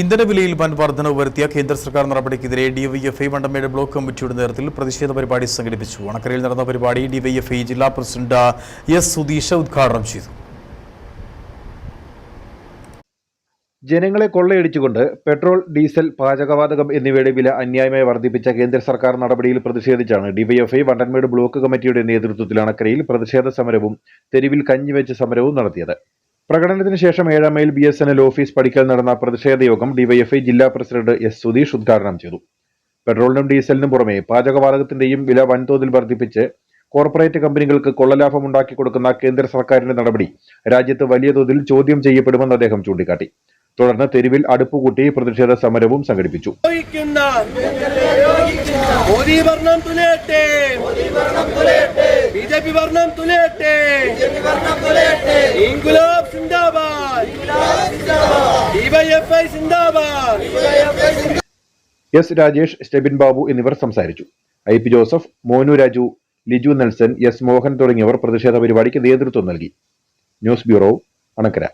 ഇന്ധനവിലയിൽ വൻ വർധനവ് വരുത്തിയ കേന്ദ്ര സർക്കാർ നടപടിക്കെതിരെ ഡിവൈഎഫ്ഐ വണ്ടമേട് ബ്ലോക്ക് കമ്മിറ്റിയുടെ നേതൃത്വത്തിൽ പ്രതിഷേധ പരിപാടി സംഘടിപ്പിച്ചു. അണക്കരയിൽ നടന്ന പരിപാടി ഡിവൈഎഫ്ഐ ജില്ലാ പ്രസിഡന്റ് എസ് സുധീഷ് ഉദ്ഘാടനം ചെയ്തു. ജനങ്ങളെ കൊള്ളയടിച്ചുകൊണ്ട് പെട്രോൾ ഡീസൽ പാചകവാതകം എന്നിവയുടെ വില അന്യായമായി വർദ്ധിപ്പിച്ച കേന്ദ്ര സർക്കാർ നടപടിയിൽ പ്രതിഷേധിച്ചാണ് ഡിവൈഎഫ്ഐ വണ്ടൻമേട് ബ്ലോക്ക് കമ്മിറ്റിയുടെ നേതൃത്വത്തിൽ അണക്കരയിൽ പ്രതിഷേധ സമരവും തെരുവിൽ കഞ്ഞിവെച്ച സമരവും നടത്തിയത്. പ്രകടനത്തിന് ശേഷം ഏഴാം mile B S N L office പടിക്കൽ നടന്ന പ്രതിഷേധ യോഗം ഡിവൈഎഫ്ഐ ജില്ലാ പ്രസിഡന്റ് എസ് സുധീഷ് ഉദ്ഘാടനം ചെയ്തു. പെട്രോളിനും ഡീസലിനും പുറമെ പാചകവാതകത്തിന്റെയും വില വൻതോതിൽ വർദ്ധിപ്പിച്ച് കോർപ്പറേറ്റ് കമ്പനികൾക്ക് കൊള്ളലാഭം ഉണ്ടാക്കി കൊടുക്കുന്ന കേന്ദ്ര സർക്കാരിന്റെ നടപടി രാജ്യത്ത് വലിയ തോതിൽ ചോദ്യം ചെയ്യപ്പെടുമെന്ന് അദ്ദേഹം ചൂണ്ടിക്കാട്ടി. തുടർന്ന് തെരുവിൽ അടുപ്പുകൂട്ടി പ്രതിഷേധ സമരവും സംഘടിപ്പിച്ചു. ബി ജെ പി ഭരണം തുലയട്ടെ. ഇൻകുലാബ് സിന്ദാബാദ്. സിന്ദാബാദ്. എസ് രാജേഷ് സ്റ്റെബിൻ ബാബു എന്നിവർ സംസാരിച്ചു. I P Joseph Monu Raju Liju Nelson S Mohan തുടങ്ങിയവർ പ്രതിഷേധ പരിപാടിക്ക് നേതൃത്വം നൽകി. News bureau Anakkara.